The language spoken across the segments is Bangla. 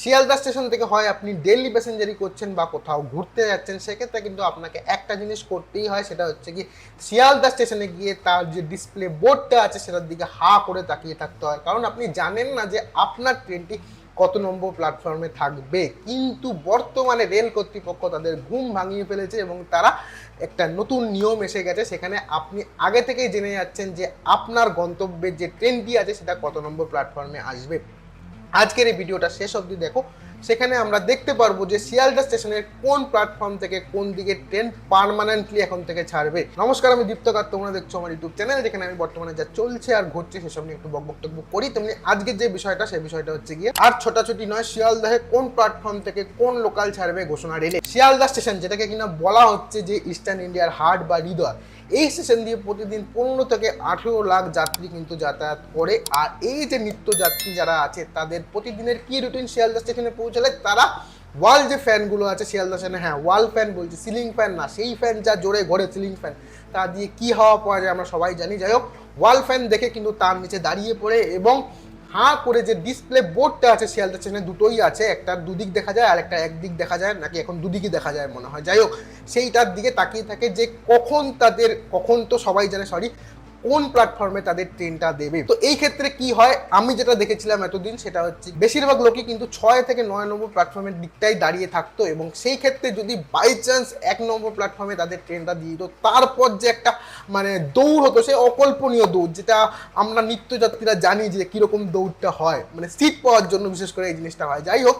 শিয়ালদা স্টেশন থেকে হয় আপনি ডেইলি প্যাসেঞ্জারি করছেন বা কোথাও ঘুরতে যাচ্ছেন, সেক্ষেত্রে কিন্তু আপনাকে একটা জিনিস করতেই হয়, সেটা হচ্ছে কি শিয়ালদা স্টেশনে গিয়ে তার যে ডিসপ্লে বোর্ডটা আছে, সেটার দিকে হা করে তাকিয়ে থাকতে হয়। কারণ আপনি জানেন না যে আপনার ট্রেনটি কত নম্বর প্ল্যাটফর্মে থাকবে। কিন্তু বর্তমানে রেল কর্তৃপক্ষ তাদের ঘুম ভাঙিয়ে ফেলেছে এবং তারা একটা নতুন নিয়ম এসে গেছে, সেখানে আপনি আগে থেকেই জেনে যাচ্ছেন যে আপনার গন্তব্যের যে ট্রেনটি আছে, সেটা কত নম্বর প্ল্যাটফর্মে আসবে। আজকের এই ভিডিওটা শেষ অবধি দেখো। সেখানে আমরা দেখতে পারব যে শিয়ালদা স্টেশনের কোন প্ল্যাটফর্ম থেকে কোন দিকে ট্রেন পার্মানেন্টলি এখন থেকে ছাড়বে। নমস্কার, আমি দীপ্তকার। তোমরা দেখছ আমার ইউটিউব চ্যানেল যেখানে আমি বর্তমানে যা চলছে আর ঘটছে সেসব নিয়ে একটু বক বক্তব্য করি। তেমনি আজকের যে বিষয়টা, সেই বিষয়টা হচ্ছে গিয়ে আর ছোটাছুটি নয়, শিয়ালদাহে কোন প্ল্যাটফর্ম থেকে কোন লোকাল ছাড়বে ঘোষণা রেলে। শিয়ালদা স্টেশন, যেটাকে কিনা বলা হচ্ছে যে ইস্টার্ন ইন্ডিয়ার হার্ট বা হৃদয়, এই স্টেশন দিয়ে প্রতিদিন পনেরো থেকে আঠেরো লাখ যাত্রী কিন্তু যাতায়াত করে। আর এই যে নিত্য যাত্রী যারা আছে, তাদের প্রতিদিনের কি রুটিন শিয়ালদা স্টেশনে পৌঁছালে তারা ওয়াল যে ফ্যানগুলো আছে, শিয়ালদা স্টেশনে হ্যাঁ ওয়াল ফ্যান বলছি, সিলিং ফ্যান না, সেই ফ্যান যা জোরে ঘোরে সিলিং ফ্যান, তা দিয়ে কি হাওয়া পাওয়া যায় আমরা সবাই জানি। যাই হোক, ওয়াল ফ্যান দেখে কিন্তু তার নিচে দাঁড়িয়ে পড়ে এবং হাঁ করে যে ডিসপ্লে বোর্ডটা আছে, শিয়ালদা স্টেশনে দুটোই আছে, একটা দুদিক দেখা যায় আর একটা একদিক দেখা যায়, নাকি এখন দুদিকই দেখা যায় মনে হয়। যাই হোক, সেইটার দিকে তাকিয়ে থাকে যে কখন তাদের, কখন তো সবাই জানে সরি কোন প্ল্যাটফর্মে তাদের ট্রেনটা দেবে? তো এই ক্ষেত্রে কি হয়? আমি যেটা দেখেছিলাম এতদিন, সেটা হচ্ছে বেশিরভাগ লোকই কিন্তু ছয় থেকে নয় নম্বর প্ল্যাটফর্মের দিকটাই দাঁড়িয়ে থাকতো এবং সেই ক্ষেত্রে যদি বাই চান্স এক নম্বর প্ল্যাটফর্মে তাদের ট্রেনটা দিয়ে দিত, তারপর যে একটা মানে দৌড় হতো, সে অকল্পনীয় দৌড়, যেটা আমরা নিত্যযাত্রীরা জানি যে কীরকম দৌড়টা হয়। মানে সিট পাওয়ার জন্য বিশেষ করে এই জিনিসটা হয়। যাই হোক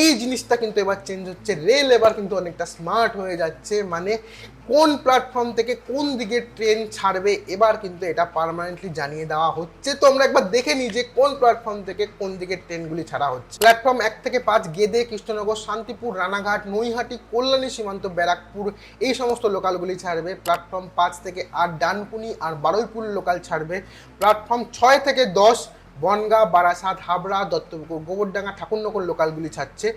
এই জিনিসটা কিন্তু এবার চেঞ্জ হচ্ছে। রেল এবার কিন্তু অনেকটা স্মার্ট হয়ে যাচ্ছে। মানে কোন প্ল্যাটফর্ম থেকে কোন দিকে ট্রেন ছাড়বে, এবার কিন্তু এটা পার্মানেন্টলি জানিয়ে দেওয়া হচ্ছে। তো আমরা একবার দেখে নিই যে কোন প্ল্যাটফর্ম থেকে কোন দিকে ট্রেনগুলি ছাড়া হচ্ছে। প্ল্যাটফর্ম এক থেকে পাঁচ, গেদে, কৃষ্ণনগর, শান্তিপুর, রানাঘাট, নৈহাটি, কল্যাণী, সীমান্ত, ব্যারাকপুর, এই সমস্ত লোকালগুলি ছাড়বে। প্ল্যাটফর্ম পাঁচ থেকে আট, ডানকুনি আর বারুইপুর লোকাল ছাড়বে। প্ল্যাটফর্ম ছয় থেকে দশ বনগাঁ বারাসাত হাবড়া দত্তপুকুর গোবরডাঙ্গা ঠাকুরনগর লোকালগুলি ছাড়ছে।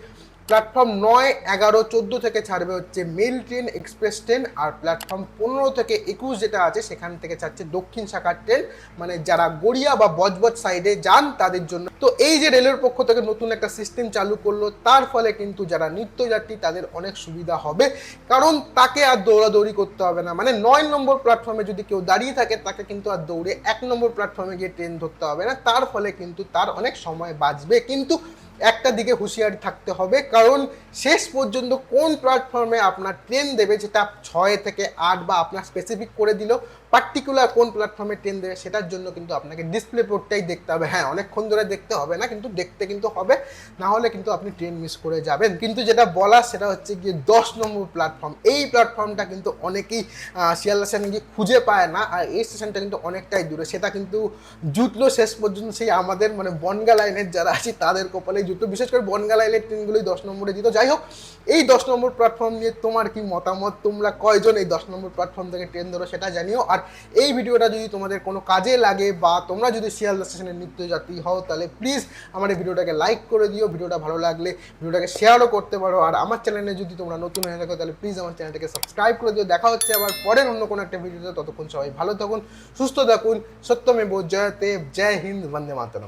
প্ল্যাটফর্ম নয়, এগারো, চোদ্দ থেকে ছাড়বে হচ্ছে মেল ট্রেন, এক্সপ্রেস ট্রেন, আর প্ল্যাটফর্ম পনেরো থেকে একুশ যেটা আছে, সেখান থেকে ছাড়ছে দক্ষিণ শাখার ট্রেন। মানে যারা গড়িয়া বা বজবজ সাইডে যান, তাদের জন্য। তো এই যে রেলের পক্ষ থেকে নতুন একটা সিস্টেম চালু করল, তার ফলে কিন্তু যারা নিত্যযাত্রী, তাদের অনেক সুবিধা হবে। কারণ তাকে আর দৌড়াদৌড়ি করতে হবে না। মানে নয় নম্বর প্ল্যাটফর্মে যদি কেউ দাঁড়িয়ে থাকে, তাকে কিন্তু আর দৌড়ে এক নম্বর প্ল্যাটফর্মে গিয়ে ট্রেন ধরতে হবে না। তার ফলে কিন্তু তার অনেক সময় বাঁচবে। কিন্তু একটা দিকে হুঁশিয়ারি থাকতে হবে, কারণ শেষ পর্যন্ত কোন প্ল্যাটফর্মে আপনার ট্রেন দেবে যেটা ছয় থেকে আট বা আপনার স্পেসিফিক করে দিল পার্টিকুলার কোন প্ল্যাটফর্মে ট্রেন দেবে সেটার জন্য কিন্তু আপনাকে ডিসপ্লে পোর্টটাই দেখতে হবে। হ্যাঁ অনেকক্ষণ ধরে দেখতে হবে না, কিন্তু দেখতে কিন্তু হবে। না হলে কিন্তু আপনি ট্রেন মিস করে যাবেন। কিন্তু যেটা বলা সেটা হচ্ছে গিয়ে দশ নম্বর প্ল্যাটফর্ম এই প্ল্যাটফর্মটা কিন্তু অনেকেই শিয়ালদা স্টেশনে গিয়ে খুঁজে পায় না, আর এই স্টেশনটা কিন্তু অনেকটাই দূরে। সেটা কিন্তু জুটলো শেষ পর্যন্ত সেই আমাদের মানে বনগা লাইনের যারা আছে, তাদের কপালে জুটলো। বিশেষ করে বনগা লাইনের ট্রেনগুলোই দশ নম্বরে দিত যাই হোক, এই দশ নম্বর প্ল্যাটফর্ম নিয়ে তোমার কি মতামত? তোমরা কয়জন এই দশ নম্বর প্ল্যাটফর্ম থেকে ট্রেন ধরো সেটা জানিও। আর এই ভিডিওটা যদি তোমাদের কোনো কাজে লাগে বা তোমরা যদি শিয়ালদা স্টেশনের নিত্যযাত্রী হও, তাহলে প্লিজ আমার এই ভিডিওটাকে লাইক করে দিও। ভিডিওটা ভালো লাগলে ভিডিওটাকে শেয়ারও করতে পারো। আর আমার চ্যানেলে যদি তোমরা নতুন হয়ে থাকো, তাহলে প্লিজ আমার চ্যানেলটাকে সাবস্ক্রাইব করে দিও। দেখা হচ্ছে আবার পরের অন্য কোনো একটা ভিডিওতে। ততক্ষণ সবাই ভালো থাকুন, সুস্থ থাকুন। সত্যমেব, জয়তে, জয় হিন্দ, বন্দে মাতরম।